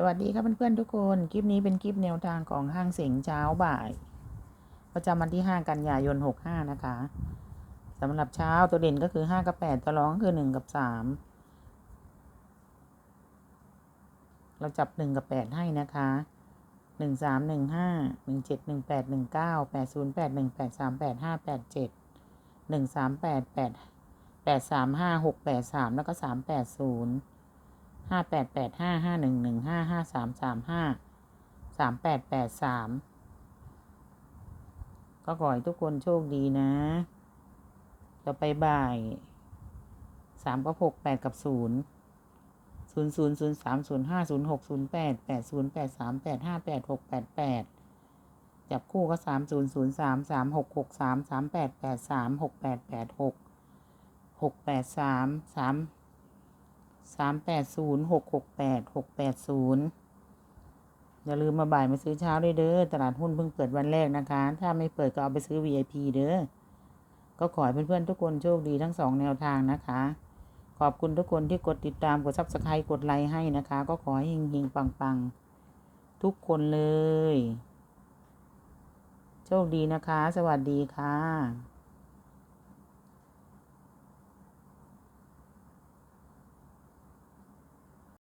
สวัสดีครับเพื่อนๆทุกคน คลิปนี้เป็นคลิปแนวทางของห้างเสียงเช้าบ่าย ประจำวันที่ 5 กันยายน 65 นะคะสำหรับเช้าตัวเด่นก็คือ 5 กับ 8 ตัวรองก็คือ 1 กับ 3 เราจับ 1 กับ 8 ให้นะคะ 1 3 1 5 1 7 1 8 1 9 8 0 8 1 8 3 8 5 8 7 1 3 8 8 8 3 5 6 8 3 แล้วก็ 3 8 0 ห้าแปดแปดห้าห้าหนึ่งหนึ่งห้าห้าสามสามห้าสามแปดแปดสามก็ขอให้ทุกคนโชคดีนะ ต่อไปบ่ายสามกับหกแปดกับศูนย์ศูนย์ศูนย์ศูนย์สามศูนย์ห้าศูนย์หกศูนย์แปดแปดศูนย์แปดสามแปดห้าแปดหกแปดแปดจับคู่ก็สามศูนย์ศูนย์สามสามหกหกสามสามแปดแปดสามหกแปดแปดหกหกแปดสามสาม สามแปดศูนย์หกหกแปดหกแปดศูนย์อย่าลืมมาบ่ายมาซื้อเช้าด้วยเด้อ ตลาดหุ้นเพิ่งเปิดวันแรกนะคะ ถ้าไม่เปิดก็เอาไปซื้อ VIP เด้อ ก็ขอให้เพื่อนๆทุกคนโชคดีทั้งสองแนวทางนะคะ ขอบคุณทุกคนที่กดติดตาม กดซับสไครต์กดไลค์ให้นะคะ ก็ขอให้เฮงๆปังๆ ทุกคนเลย โชคดีนะคะ สวัสดีค่ะ